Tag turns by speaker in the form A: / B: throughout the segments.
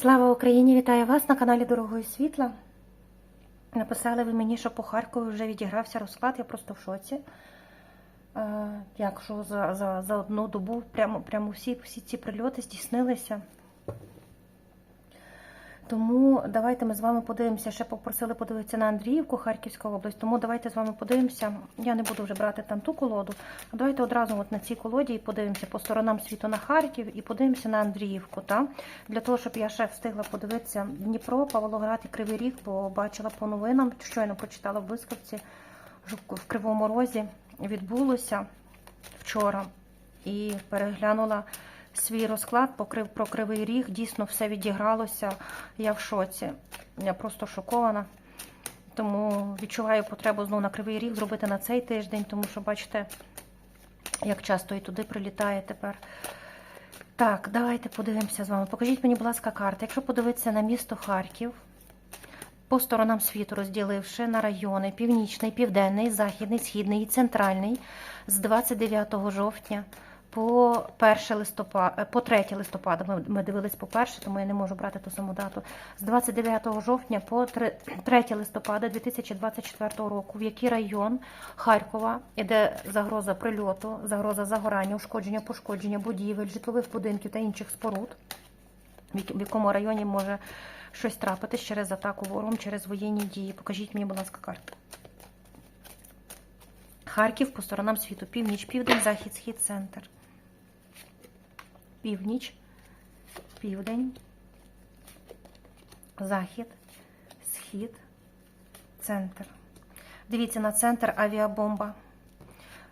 A: Слава Україні! Вітаю вас на каналі Дорогої Світла. Написали ви мені, що по Харкові вже відігрався розклад, я просто в шоці. Як Якщо за, за, за одну добу прямо, прямо всі, всі ці прильоти здійснилися. Тому давайте ми з вами подивимося. Ще попросили подивитися на Андріївку, Харківська область. Тому давайте з вами подивимося. Я не буду вже брати там ту колоду. А давайте одразу от на цій колоді і подивимося по сторонам світу на Харків і подивимося на Андріївку. Та? Для того, щоб я ще встигла подивитися Дніпро, Павлоград і Кривий Ріг, бо бачила по новинам, щойно прочитала в Блискавці, що в Кривому Розі відбулося вчора і переглянула свій розклад покрив про кривий ріг. Дійсно, все відігралося. Я в шоці. Я просто шокована. Тому відчуваю потребу знову на кривий ріг зробити на цей тиждень, тому що, бачите, як часто і туди прилітає тепер. Так, давайте подивимося з вами. Покажіть мені, будь ласка, карти. Якщо подивитися на місто Харків, по сторонам світу розділивши на райони північний, південний, західний, східний і центральний з 29 жовтня по 1 листопада, по 3 листопада. Ми, дивились по перше, тому я не можу брати ту саму дату. З 29 жовтня по 3, 3 листопада 2024 року, в який район Харкова іде загроза прильоту, загроза загорання, ушкодження, пошкодження будівель, житлових будинків та інших споруд, в якому районі може щось трапитись через атаку ворогом, через воєнні дії. Покажіть мені, будь ласка, карту. Харків по сторонам світу. Північ, південь, захід, схід, центр. Північ, південь, захід, схід, центр. Дивіться на центр авіабомба.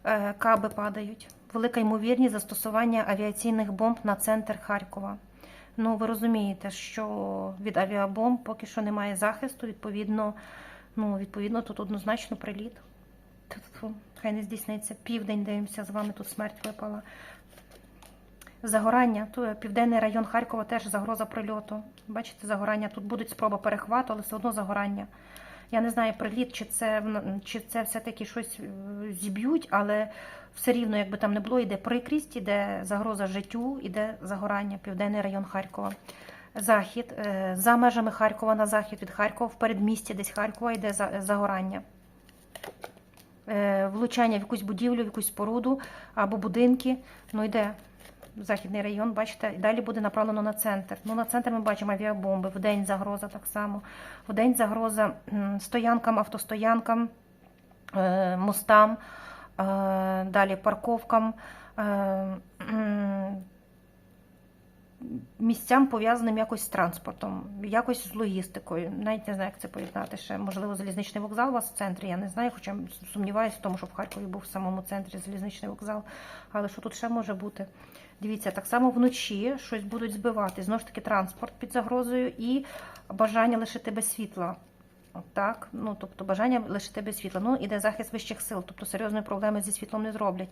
A: Е, Каби падають. Велика ймовірність застосування авіаційних бомб на центр Харкова. Ну, ви розумієте, що від авіабомб поки що немає захисту, відповідно, ну, відповідно, тут однозначно приліт. Хай не здійсниться. Південь дивимося, з вами тут смерть випала. Загорання. Тут південний район Харкова теж загроза прильоту. Бачите, загорання. Тут будуть спроба перехвату, але все одно загорання. Я не знаю, приліт, чи це, чи це все-таки щось е, зіб'ють, але все рівно, якби там не було, йде прикрість, іде загроза життю, іде загорання, південний район Харкова. Захід. е, За межами Харкова на захід від Харкова, в передмісті десь Харкова йде загорання. Е, Влучання в якусь будівлю, в якусь споруду або будинки. Ну, йде західний район, бачите, далі буде направлено на центр. Ну, на центр ми бачимо авіабомби, в день загроза так само. В день загроза стоянкам, автостоянкам, е, мостам, е, далі парковкам, е, місцям пов'язаним якось з транспортом, якось з логістикою. Навіть не знаю, як це поєднати ще. Можливо, залізничний вокзал у вас в центрі, я не знаю, хоча сумніваюся в тому, що в Харкові був в самому центрі залізничний вокзал. Але що тут ще може бути? Дивіться, так само вночі щось будуть збивати. Знову ж таки, транспорт під загрозою і бажання лишити без світла. Так, ну тобто бажання лишити без світла. Ну, іде захист вищих сил, тобто серйозної проблеми зі світлом не зроблять.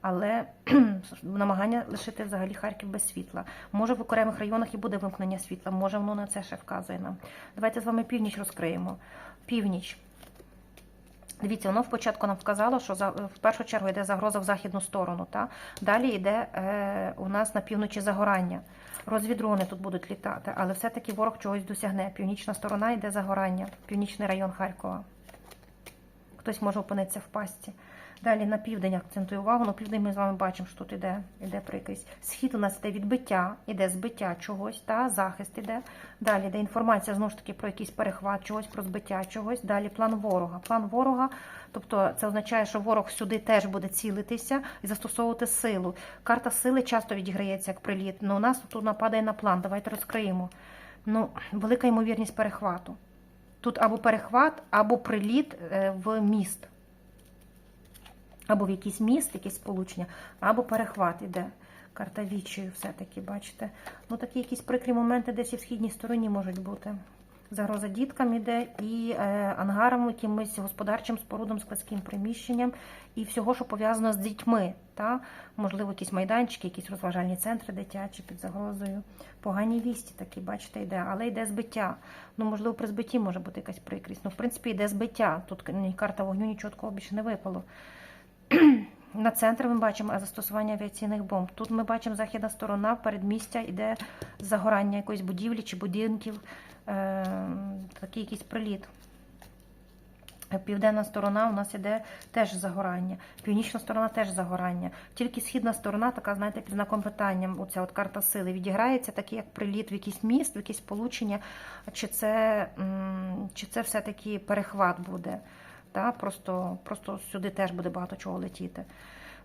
A: Але намагання лишити взагалі Харків без світла. Може в окремих районах і буде вимкнення світла, може воно на це ще вказує нам. Давайте з вами північ розкриємо. Північ. Дивіться, воно спочатку нам вказало, що за, в першу чергу йде загроза в західну сторону. Та? Далі йде е, у нас на півночі загорання. Розвідрони тут будуть літати, але все-таки ворог чогось досягне. Північна сторона йде загорання, північний район Харкова. Хтось може опинитися в пастці. Далі на південь акцентую увагу. На південь ми з вами бачимо, що тут іде, іде прикрість. Схід у нас іде відбиття, іде збиття чогось, та захист іде. Далі йде інформація знову ж таки про якийсь перехват чогось, про збиття чогось. Далі план ворога. План ворога, тобто це означає, що ворог сюди теж буде цілитися і застосовувати силу. Карта сили часто відіграється як приліт. Ну, у нас тут нападає на план. Давайте розкриємо. Ну, велика ймовірність перехвату. Тут або перехват, або приліт е, в міст. Або в якийсь міст, якесь сполучення, або перехват іде. Карта вічою все-таки, бачите. Ну, такі якісь прикрі моменти десь і в східній стороні можуть бути. Загроза діткам іде і е, ангарам, якимось господарчим спорудом, складським приміщенням і всього, що пов'язано з дітьми. Та? Можливо, якісь майданчики, якісь розважальні центри дитячі під загрозою. Погані вісті такі, бачите, йде, але йде збиття. Ну, можливо, при збитті може бути якась прикрість. Ну, в принципі, йде збиття. Тут карта вогню, нічого такого більше не випало. На центр ми бачимо застосування авіаційних бомб. Тут ми бачимо західна сторона, передмістя іде загорання якоїсь будівлі чи будинків, е, такий якийсь приліт. Південна сторона у нас іде теж загорання, північна сторона теж загорання. Тільки східна сторона, така, знаєте, під знаком питання, оця от карта сили відіграється, такий як приліт в якийсь міст, в якесь сполучення, чи це, чи це все-таки перехват буде. Та? Просто, просто сюди теж буде багато чого летіти.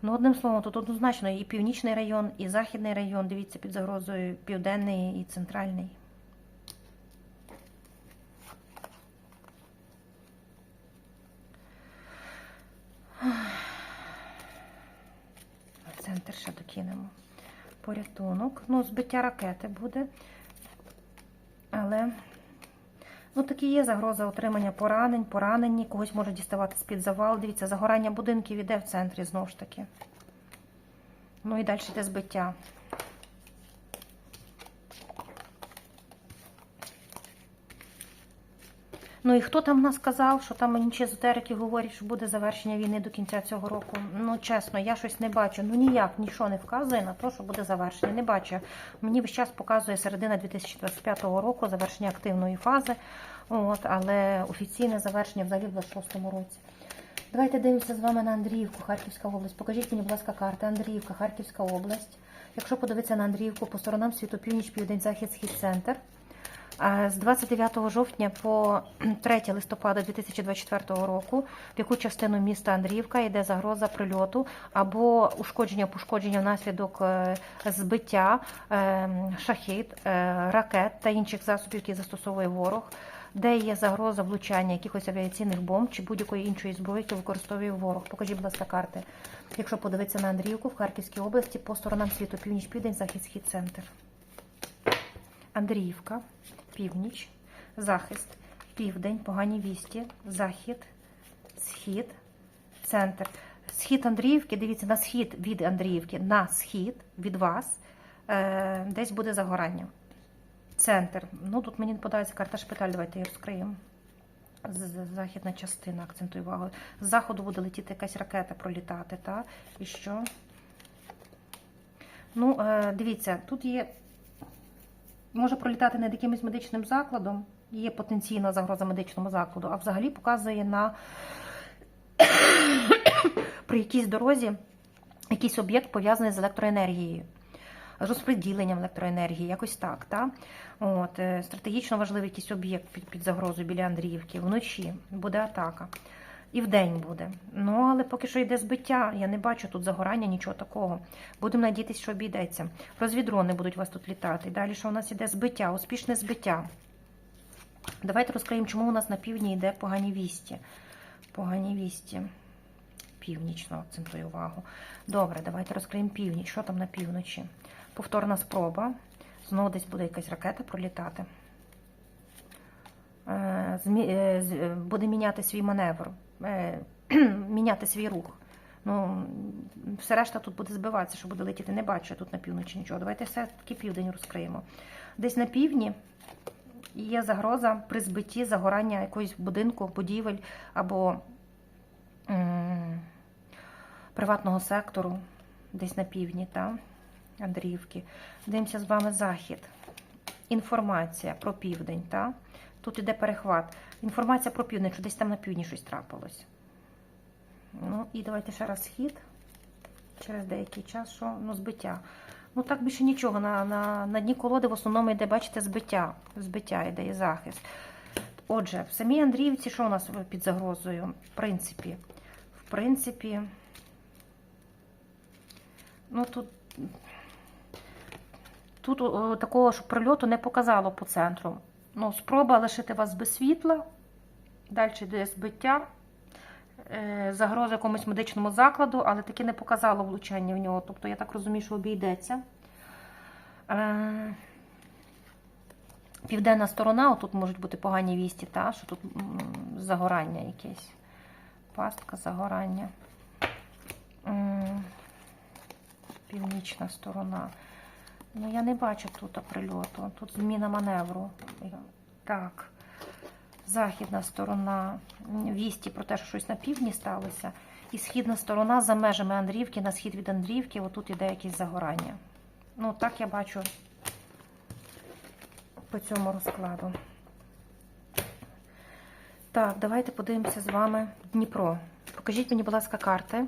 A: Ну, одним словом, тут однозначно і північний район, і західний район, дивіться, під загрозою південний і центральний. Центр ще докинемо. Порятунок. Ну, збиття ракети буде. Але ну, такі є загроза отримання поранень, поранені, когось може діставати з-під завал. Дивіться, загорання будинків іде в центрі знову ж таки. Ну і далі йде збиття. Ну і хто там нас сказав, що там інші езотерики говорять, що буде завершення війни до кінця цього року? Ну чесно, я щось не бачу. Ну ніяк нічого не вказує на те, що буде завершення. Не бачу. Мені весь час показує середина 2025 року завершення активної фази. От, але офіційне завершення взагалі в 26-му році. Давайте дивимося з вами на Андріївку, Харківська область. Покажіть мені, будь ласка, карта Андріївка, Харківська область. Якщо подивитися на Андріївку по сторонам світу, північ, південь, захід, схід, центр. З 29 жовтня по 3 листопада 2024 року, в яку частину міста Андріївка йде загроза прильоту або ушкодження, пошкодження внаслідок е, збиття е, шахід, е, ракет та інших засобів, які застосовує ворог, де є загроза влучання якихось авіаційних бомб чи будь-якої іншої зброї, яку використовує ворог. Покажіть, будь ласка, карти. Якщо подивитися на Андріївку в Харківській області по сторонам світу, північ, південь, захід, схід, центр. Андріївка, північ, захист, південь, погані вісті, захід, схід, центр. Схід Андріївки, дивіться, на схід від Андріївки, на схід від вас, е, десь буде загорання. Центр. Ну, тут мені не подається карта шпиталь, давайте її розкриємо. Західна частина, акцентую увагу. З заходу буде летіти якась ракета пролітати, та? І що? Ну, е, дивіться, тут є може пролітати над якимось медичним закладом, є потенційна загроза медичному закладу, а взагалі показує на при якійсь дорозі якийсь об'єкт пов'язаний з електроенергією, розподіленням електроенергії, якось так. Та? От, е, стратегічно важливий якийсь об'єкт під, під загрозою біля Андріївки. Вночі буде атака. І вдень буде. Ну, але поки що йде збиття. Я не бачу тут загорання, нічого такого. Будемо надіятися, що обійдеться. Розвідрони будуть у вас тут літати. Далі що у нас іде збиття, успішне збиття. Давайте розкриємо, чому у нас на півдні йде погані вісті. Погані вісті. Північно акцентую увагу. Добре, давайте розкриємо північ. Що там на півночі? Повторна спроба. Знову десь буде якась ракета пролітати. Е, е, е, Буде міняти свій маневр, міняти свій рух. Ну, все решта тут буде збиватися, що буде летіти. Не бачу я тут на півночі нічого. Давайте все-таки південь розкриємо. Десь на півдні є загроза при збитті загорання якогось будинку, будівель або приватного сектору, десь на півдні, та? Андріївки. Дивимося з вами захід. Інформація про південь. Та? Тут іде перехват. Інформація про південь, що десь там на півдні щось трапилось. Ну і давайте ще раз схід. Через деякий час, що ну, збиття. Ну так більше нічого. На, на, на дні колоди в основному йде, бачите, збиття. Збиття йде і захист. Отже, в самій Андріївці, що у нас під загрозою? В принципі, в принципі, ну тут, тут такого ж прильоту не показало по центру. Ну, спроба лишити вас без світла, далі йде збиття, е, загроза якомусь медичному закладу, але таки не показало влучання в нього. Тобто, я так розумію, що обійдеться. Е, Південна сторона, отут можуть бути погані вісті, та, що тут загорання якесь. Пастка загорання. Північна сторона. Ну, я не бачу тут прильоту. Тут зміна маневру. Так. Західна сторона. Вісті про те, що щось на півдні сталося. І східна сторона за межами Андрівки, на схід від Андрівки, отут іде якесь загорання. Ну, так я бачу по цьому розкладу. Так, давайте подивимося з вами Дніпро. Покажіть мені, будь ласка, карти.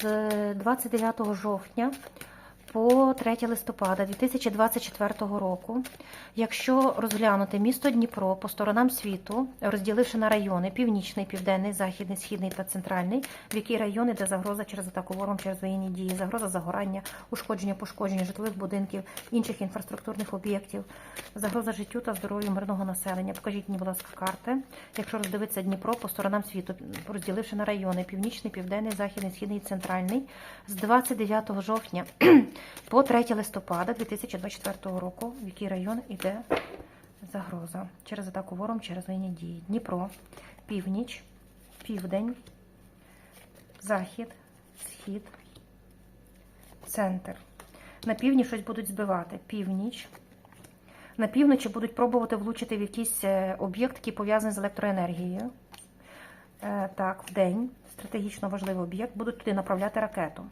A: З 29 жовтня по 3 листопада 2024 року, якщо розглянути місто Дніпро по сторонам світу, розділивши на райони північний, південний, західний, східний та центральний, в які райони, де загроза через атаку ворогом, через воєнні дії, загроза загорання, ушкодження, пошкодження житлових будинків, інших інфраструктурних об'єктів, загроза життю та здоров'ю мирного населення. Покажіть мені, будь ласка, карти. Якщо роздивитися Дніпро по сторонам світу, розділивши на райони північний, південний, західний, східний і центральний, з 29 жовтня по 3 листопада 2024 року, в який район іде загроза через атаку вором, через воєнні дії. Дніпро, північ, південь, захід, схід, центр. На півдні щось будуть збивати. Північ. На півночі будуть пробувати влучити в якийсь е, об'єкт, який пов'язаний з електроенергією. Е, Так, в день стратегічно важливий об'єкт, будуть туди направляти ракету.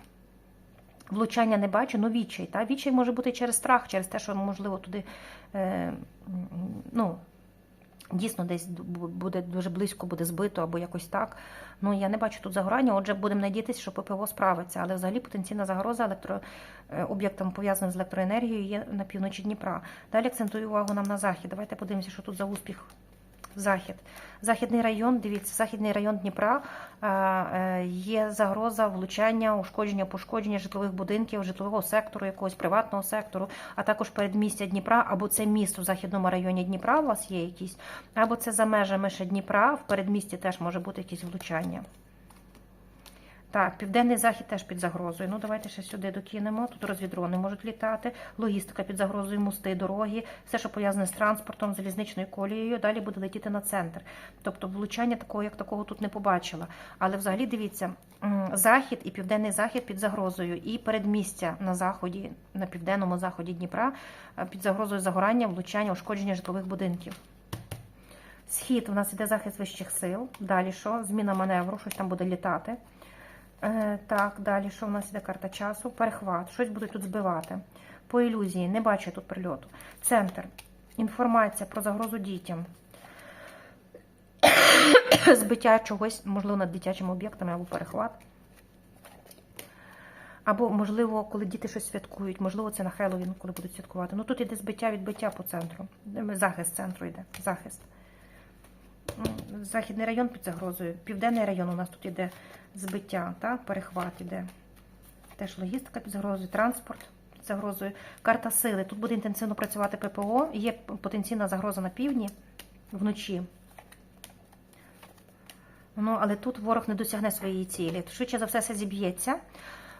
A: Влучання не бачу, ну відчай. Та? Відчай може бути через страх, через те, що можливо туди е, ну, дійсно десь буде дуже близько, буде збито або якось так. Ну я не бачу тут загорання. Отже, будемо надіятися, що ППО справиться. Але взагалі потенційна загроза електро е, пов'язаним з електроенергією є на півночі Дніпра. Далі акцентую увагу нам на захід. Давайте подивимося, що тут за успіх. Захід. Західний район, дивіться, західний район Дніпра е, е, є загроза влучання, ушкодження, пошкодження житлових будинків, житлового сектору, якогось приватного сектору, а також передмістя Дніпра, або це місто в західному районі Дніпра у вас є якісь, або це за межами ще Дніпра, в передмісті теж може бути якісь влучання. Так, південний захід теж під загрозою. Ну, давайте ще сюди докинемо. Тут розвідрони можуть літати, логістика під загрозою, мости, дороги, все, що пов'язане з транспортом, залізничною колією, далі буде летіти на центр. Тобто влучання такого, як такого, тут не побачила. Але взагалі дивіться, захід і південний захід під загрозою, і передмістя на заході, на південному заході Дніпра е, під загрозою загорання, влучання, ушкодження житлових будинків. Схід у нас іде захист вищих сил. Далі що? Зміна маневру, щось там буде літати. Е, так, далі, що в нас іде карта часу? Перехват, щось будуть тут збивати. По ілюзії, не бачу тут прильоту. Центр. Інформація про загрозу дітям. Збиття чогось, можливо, над дитячими об'єктами або перехват. Або, можливо, коли діти щось святкують, можливо, це на Хеллоуін, коли будуть святкувати. Ну тут іде збиття, відбиття по центру. Захист центру йде. Захист. Західний район під загрозою. Південний район у нас тут іде збиття, так? перехват іде. Теж логістика під загрозою, транспорт під загрозою. Карта сили. Тут буде інтенсивно працювати ППО. Є потенційна загроза на півдні вночі. Ну, але тут ворог не досягне своєї цілі. Швидше за все, все зіб'ється.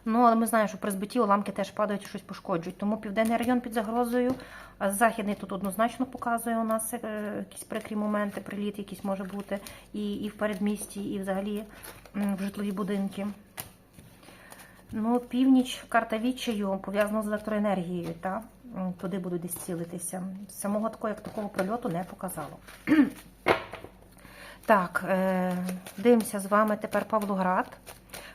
A: Ну, але ми знаємо, що при збитті уламки теж падають, і щось пошкоджують. Тому південний район під загрозою, західний тут однозначно показує у нас е, якісь прикрі моменти, приліт якийсь може бути і, і в передмісті, і взагалі в житлові будинки. Ну, північ, карта відчаю пов'язана з електроенергією, та? Туди будуть десь цілитися. Самого такого, як такого прильоту не показало. Так, е, дивимося з вами тепер Павлоград.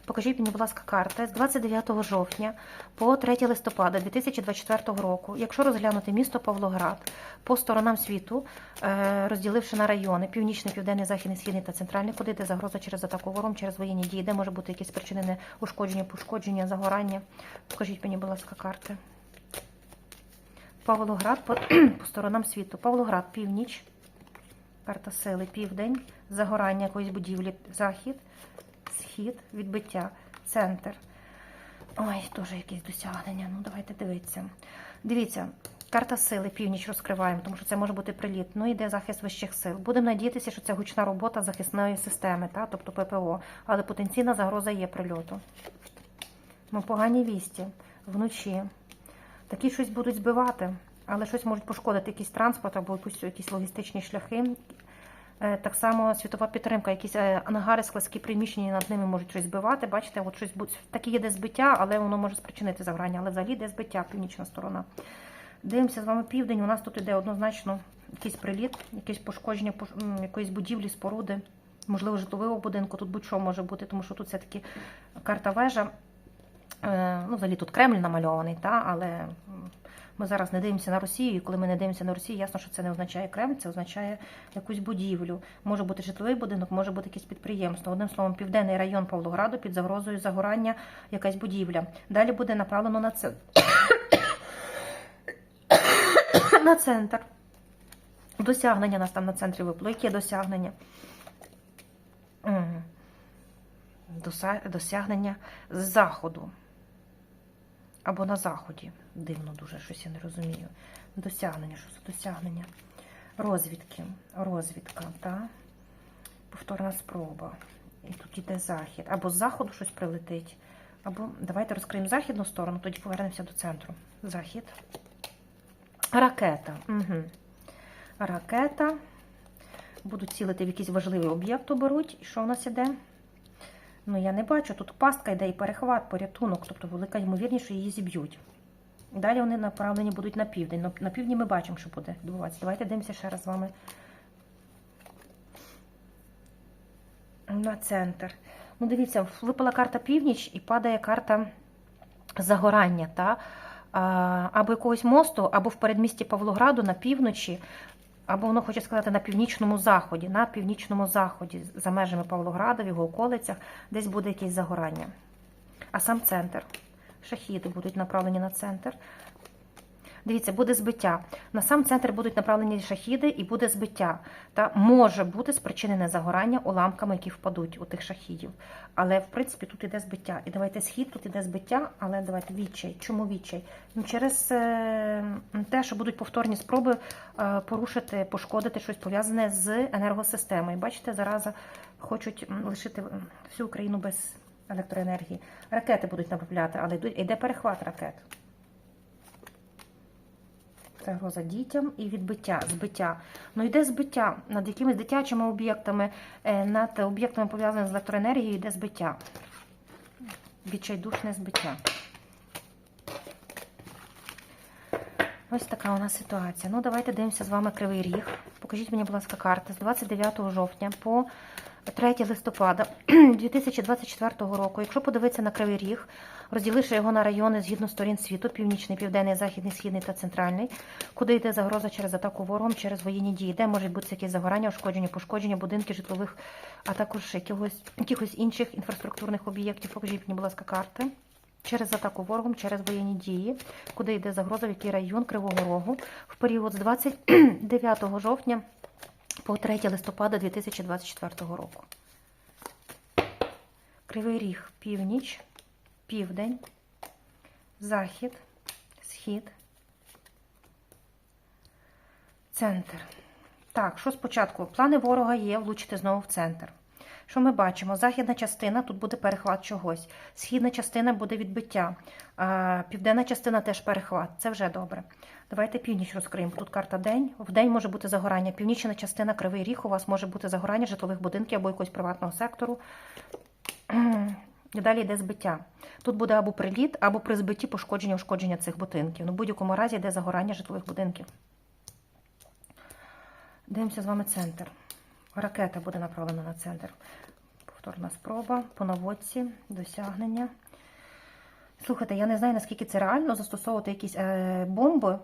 A: Покажіть мені, будь ласка, карти з 29 жовтня по 3 листопада 2024 року. Якщо розглянути місто Павлоград по сторонам світу, е, розділивши на райони північний, південний, західний, східний та центральний, куди йде загроза через атаку вором, через воєнні дії, де може бути якісь причинене ушкодження, пошкодження, загорання. Покажіть мені, будь ласка, карти. Павлоград по, по сторонам світу. Павлоград, північ. Карта сили, південь, загорання якоїсь будівлі, захід, схід, відбиття, центр. Ой, теж якісь досягнення. Ну, давайте дивитися. Дивіться, карта сили, північ розкриваємо, тому що це може бути приліт. Ну, йде захист вищих сил. Будемо надіятися, що це гучна робота захисної системи, та, тобто ППО. Але потенційна загроза є прильоту. Ну, погані вісті вночі. Такі щось будуть збивати, але щось можуть пошкодити якийсь транспорт або якісь логістичні шляхи. Е, Так само світова підтримка, якісь е, ангари, складські приміщення над ними можуть щось збивати. Бачите, от щось таке є де збиття, але воно може спричинити заграння. Але взагалі де збиття, північна сторона. Дивимося з вами південь. У нас тут іде однозначно якийсь приліт, якесь пошкодження якоїсь будівлі, споруди, можливо, житлового будинку, тут будь-що може бути, тому що тут все-таки карта вежа. Е, Ну, взагалі тут Кремль намальований, та, але ми зараз не дивимося на Росію, і коли ми не дивимося на Росію, ясно, що це не означає Кремль, це означає якусь будівлю. Може бути житловий будинок, може бути якесь підприємство. Одним словом, південний район Павлограду під загрозою загорання, якась будівля. Далі буде направлено на це. на центр. Досягнення нас там на центрі випло. Яке досягнення? Досягнення з заходу. Або на заході. Дивно дуже, щось я не розумію. Досягнення, що це досягнення? Розвідки. Розвідка, так? Повторна спроба. І тут іде захід. Або з заходу щось прилетить. Або давайте розкриємо західну сторону, тоді повернемося до центру. Захід. Ракета. Угу. Ракета. Будуть цілити в якийсь важливий об'єкт, оберуть. І що в нас іде? Ну, я не бачу. Тут пастка йде і перехват, порятунок, тобто велика ймовірність, що її зіб'ють. Далі вони направлені будуть на південь. На півдні ми бачимо, що буде відбуватися. Давайте дивимося ще раз з вами на центр. Ну, дивіться, випала карта північ і падає карта загорання. Та? Або якогось мосту, або в передмісті Павлограду на півночі, або воно хоче сказати на північному заході, на північному заході, за межами Павлограда, в його околицях, десь буде якесь загорання. А сам центр. Шахіди будуть направлені на центр. Дивіться, буде збиття. На сам центр будуть направлені шахіди і буде збиття. Та може бути спричинене загорання уламками, які впадуть у тих шахідів. Але в принципі тут іде збиття. І давайте схід, тут іде збиття, але давайте відчай. Чому відчай? Ну, через е, те, що будуть повторні спроби е, порушити, пошкодити щось пов'язане з енергосистемою. Бачите, зараз хочуть лишити всю Україну без електроенергії. Ракети будуть направляти, але йде перехват ракет. Загроза дітям і відбиття, збиття. Ну йде збиття над якимись дитячими об'єктами, е, над об'єктами пов'язаними з електроенергією йде збиття. Відчайдушне збиття. Ось така у нас ситуація. Ну, давайте дивимося з вами Кривий Ріг. Покажіть мені, будь ласка, карти з 29 жовтня по 3 листопада 2024 року. Якщо подивитися на Кривий Ріг, розділивши його на райони згідно сторін світу, північний, південний, західний, східний та центральний, куди йде загроза через атаку ворогом, через воєнні дії, де можуть бути якісь загорання, ушкодження, пошкодження будинків, житлових, а також якихось, якихось інших інфраструктурних об'єктів. Покажіть мені, будь ласка, карти. Через атаку ворогом, через воєнні дії, куди йде загроза, в який район Кривого Рогу в період з 29 жовтня по 3 листопада 2024 року. Кривий Ріг, північ, південь, захід, схід, центр. Так, що спочатку? Плани ворога є влучити знову в центр. Що ми бачимо? Західна частина тут буде перехват чогось. Східна частина буде відбиття. Південна частина теж перехват. Це вже добре. Давайте північ розкриємо. Тут карта день. В день може бути загорання. Північна частина Кривий Ріг. У вас може бути загорання житлових будинків або якогось приватного сектору. І далі йде збиття. Тут буде або приліт, або при збитті пошкодження ушкодження цих будинків. Ну, в будь-якому разі йде загорання житлових будинків. Дивимося з вами центр. Ракета буде направлена на центр. Повторна спроба по наводці, досягнення. Слухайте, я не знаю, наскільки це реально застосовувати якісь е, бомби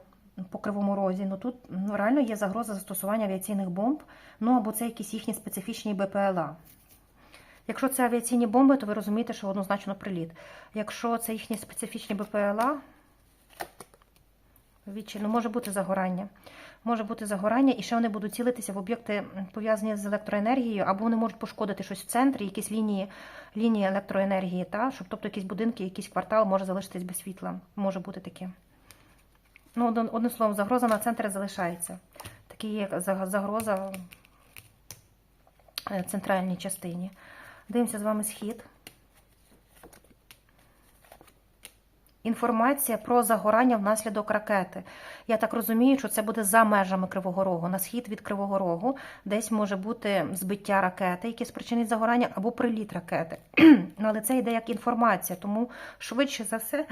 A: по кривому розі. Ну тут ну, реально є загроза застосування авіаційних бомб, ну або це якісь їхні специфічні БПЛА. Якщо це авіаційні бомби, то ви розумієте, що однозначно приліт. Якщо це їхні специфічні БПЛА, відчі, ну, може бути загорання. Може бути загорання, і ще вони будуть цілитися в об'єкти пов'язані з електроенергією, або вони можуть пошкодити щось в центрі, якісь лінії, лінії електроенергії, та, щоб, тобто якісь будинки, якийсь квартал може залишитись без світла. Може бути таке. Ну, одним, словом, загроза на центрі залишається. Такі є загроза е, центральній частині. Дивимося з вами схід. Інформація про загорання внаслідок ракети. Я так розумію, що це буде за межами Кривого Рогу. На схід від Кривого Рогу десь може бути збиття ракети, яке спричинить загорання, або приліт ракети. ну, Але це йде як інформація, тому швидше за все.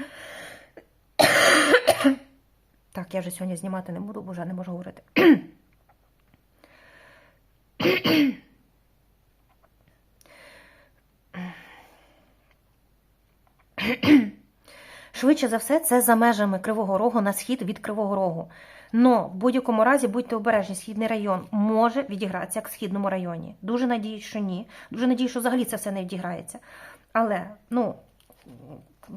A: так, я вже сьогодні знімати не буду, бо вже не можу говорити. Швидше за все, це за межами Кривого Рогу на схід від Кривого Рогу. Но в будь-якому разі будьте обережні, східний район може відігратися як в східному районі. Дуже надіюсь, що ні. Дуже надіюсь, що взагалі це все не відіграється. Але ну,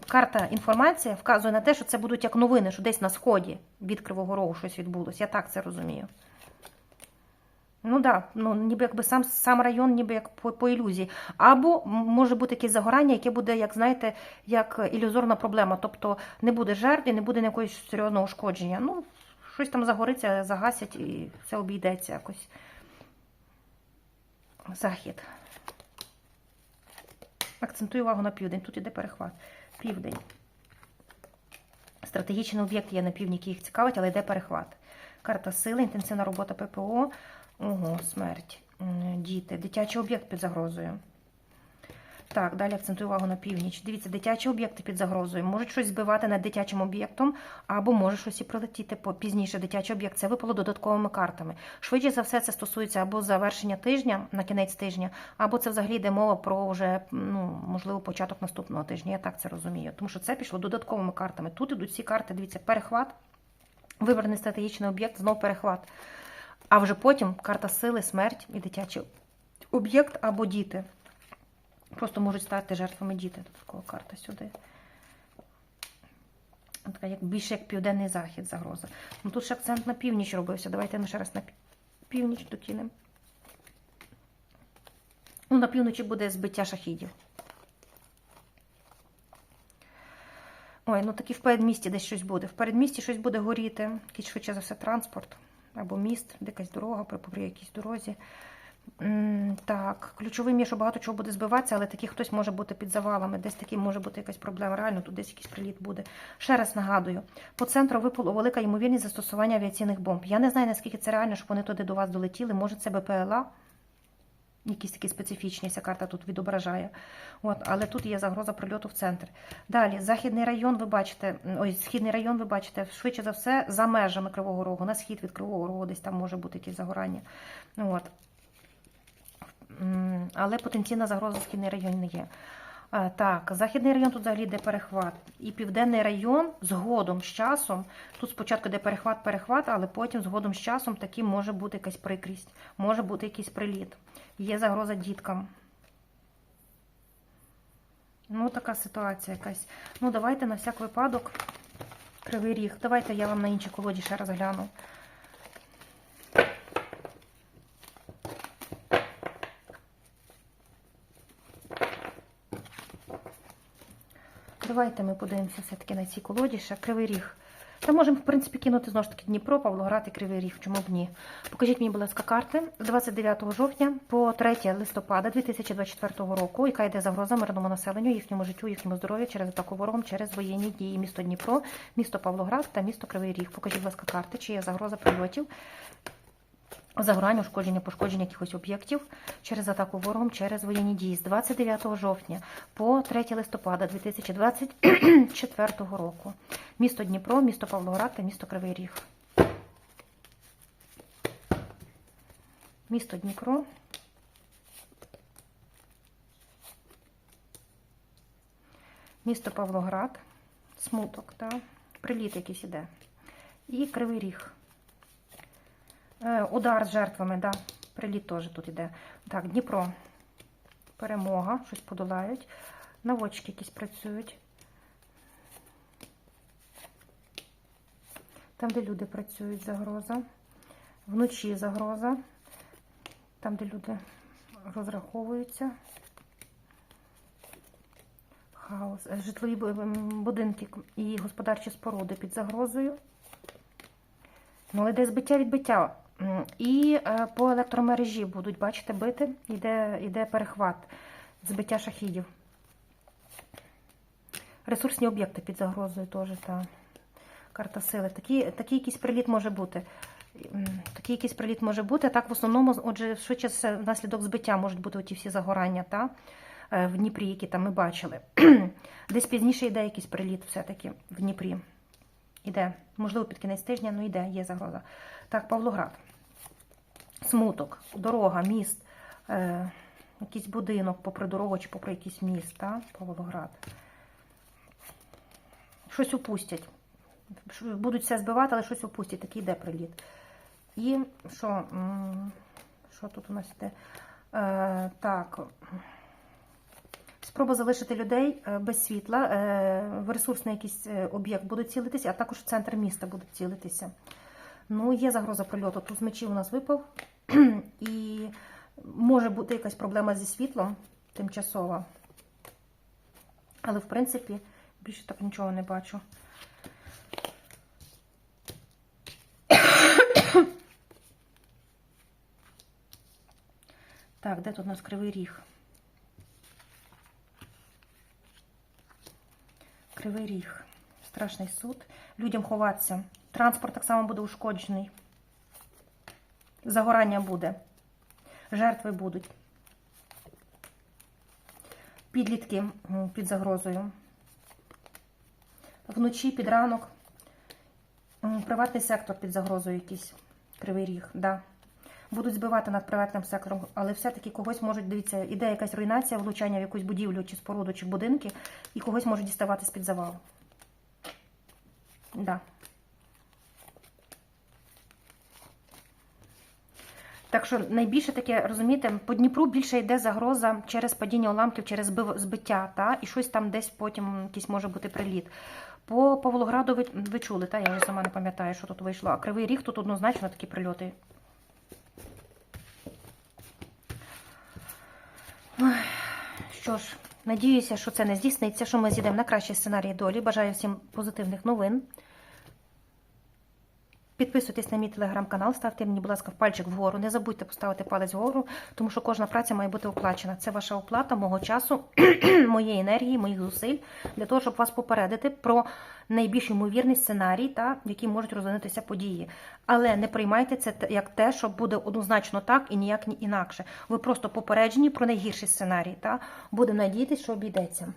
A: карта інформація вказує на те, що це будуть як новини, що десь на сході від Кривого Рогу щось відбулося. Я так це розумію. Ну да, ну ніби якби сам сам район, ніби як по, по ілюзії. Або може бути якесь загорання, яке буде, як знаєте, як ілюзорна проблема. Тобто не буде жертв і не буде якогось серйозного ушкодження. Ну, щось там загориться, загасять і все обійдеться якось. Захід. Акцентую увагу на південь. Тут іде перехват. Південь. Стратегічний об'єкт є на півдні, який їх цікавить, але йде перехват. Карта сили, інтенсивна робота ППО. Ого, смерть. Діти. Дитячий об'єкт під загрозою. Так, далі акцентую увагу на північ. Дивіться, дитячі об'єкти під загрозою. Можуть щось збивати над дитячим об'єктом, або може щось і прилетіти пізніше. Дитячий об'єкт це випало додатковими картами. Швидше за все, це стосується або завершення тижня на кінець тижня, або це взагалі йде мова про вже ну можливо початок наступного тижня. Я так це розумію. Тому що це пішло додатковими картами. Тут ідуть всі карти. Дивіться, перехват, вибраний стратегічний об'єкт, знов перехват. А вже потім карта сили, смерть і дитячий об'єкт або діти. Просто можуть стати жертвами діти. Додаткова карта сюди. Така як більше як південний захід загроза. Ну тут ще акцент на північ робився. Давайте ми ще раз на північ докинемо. Ну, на півночі буде збиття шахідів. Ой, ну таки в передмісті десь щось буде. В передмісті щось буде горіти, якийсь швидше за все транспорт або міст, де якась дорога, при якійсь дорозі. Так, ключовим є, що багато чого буде збиватися, але такий хтось може бути під завалами, десь такий може бути якась проблема. Реально, тут десь якийсь приліт буде. Ще раз нагадую: по центру випало велика ймовірність застосування авіаційних бомб. Я не знаю, наскільки це реально, щоб вони туди до вас долетіли. Може, це БПЛА, якісь такі специфічні, ця карта тут відображає. От, але тут є загроза прильоту в центр. Далі, західний район, ви бачите, ой, східний район, ви бачите, швидше за все, за межами Кривого Рогу, на схід від Кривого Рогу, десь там може бути якісь загорання. От. Але потенційна загроза східний район не є. Так, західний район тут взагалі йде перехват. І південний район згодом з часом. Тут спочатку йде перехват, перехват, але потім згодом з часом таки може бути якась прикрість, може бути якийсь приліт. Є загроза діткам. Ну, така ситуація якась. Ну, давайте на всяк випадок. Кривий ріг. Давайте я вам на іншій колоді ще раз гляну. Давайте ми подивимося все-таки на цій колоді ще кривий ріг. Та можемо, в принципі, кинути знову ж таки Дніпро, Павлоград і Кривий Ріг. Чому б ні? Покажіть мені, будь ласка, карти з 29 жовтня по 3 листопада 2024 року, яка йде загроза мирному населенню, їхньому життю, їхньому здоров'ю через атаку ворогом, через воєнні дії. Місто Дніпро, місто Павлоград та місто Кривий Ріг. Покажіть, будь ласка, карти, чи є загроза прильотів. Загорання, ушкодження, пошкодження якихось об'єктів через атаку ворогом, через воєнні дії з 29 жовтня по 3 листопада 2024 року. Місто Дніпро, місто Павлоград та місто Кривий Ріг. Місто Дніпро. Місто Павлоград. Смуток, так. Приліт якийсь іде. І Кривий Ріг. Е, Удар з жертвами, да. Приліт теж тут іде. Так, Дніпро. Перемога. Щось подолають. Наводчики якісь працюють. Там, де люди працюють, загроза. Вночі загроза. Там, де люди розраховуються. Хаос. Е, Житлові будинки і господарчі споруди під загрозою. Ну, але де збиття відбиття. І е, по електромережі будуть, бачите, бити, іде, іде перехват, збиття шахідів. Ресурсні об'єкти під загрозою теж, та карта сили. Такий, такий якийсь приліт може бути. Такий якийсь приліт може бути. Так, в основному, отже, швидше внаслідок збиття можуть бути оті всі загорання, та? е, в Дніпрі, які там ми бачили. Десь пізніше йде якийсь приліт все-таки в Дніпрі. Іде, можливо, під кінець тижня, ну йде, є загроза. Так, Павлоград. Смуток, дорога, міст, е, якийсь будинок попри дорогу чи попри якийсь міст, та? Павлоград. щось упустять. Будуть все збивати, але щось упустять. Такий йде приліт. І що? Що тут у нас йде? Е, так. Спроба залишити людей е, без світла, е, в ресурсний якийсь е, об'єкт будуть цілитися, а також в центр міста будуть цілитися. Ну, є загроза прильоту. Тут з мечів у нас випав. І може бути якась проблема зі світлом тимчасова. Але, в принципі, більше так нічого не бачу. Так, де тут у нас кривий ріг? Кривий ріг. Страшний суд. Людям ховатися. Транспорт так само буде ушкоджений. Загорання буде. Жертви будуть. Підлітки під загрозою. Вночі під ранок. Приватний сектор під загрозою якийсь. Кривий ріг, да. Будуть збивати над приватним сектором, але все-таки когось можуть, дивіться, іде якась руйнація, влучання в якусь будівлю чи споруду, чи будинки, і когось можуть діставати з-під завалу. Да. Так що найбільше таке, розумієте, по Дніпру більше йде загроза через падіння уламків, через збиття, та? і щось там десь потім якийсь може бути приліт. По Павлограду ви, ви чули, та? я вже сама не пам'ятаю, що тут вийшло. А Кривий Ріг тут однозначно такі прильоти. Що ж, надіюся, що це не здійсниться, що ми зійдемо на кращий сценарій долі. Бажаю всім позитивних новин. Підписуйтесь на мій телеграм-канал, ставте мені, будь ласка, пальчик вгору. Не забудьте поставити палець вгору, тому що кожна праця має бути оплачена. Це ваша оплата мого часу, моєї енергії, моїх зусиль для того, щоб вас попередити про найбільш ймовірний сценарій, та, в який можуть розвинутися події. Але не приймайте це як те, що буде однозначно так і ніяк ні інакше. Ви просто попереджені про найгірший сценарій. Та? Будемо надіятися, що обійдеться.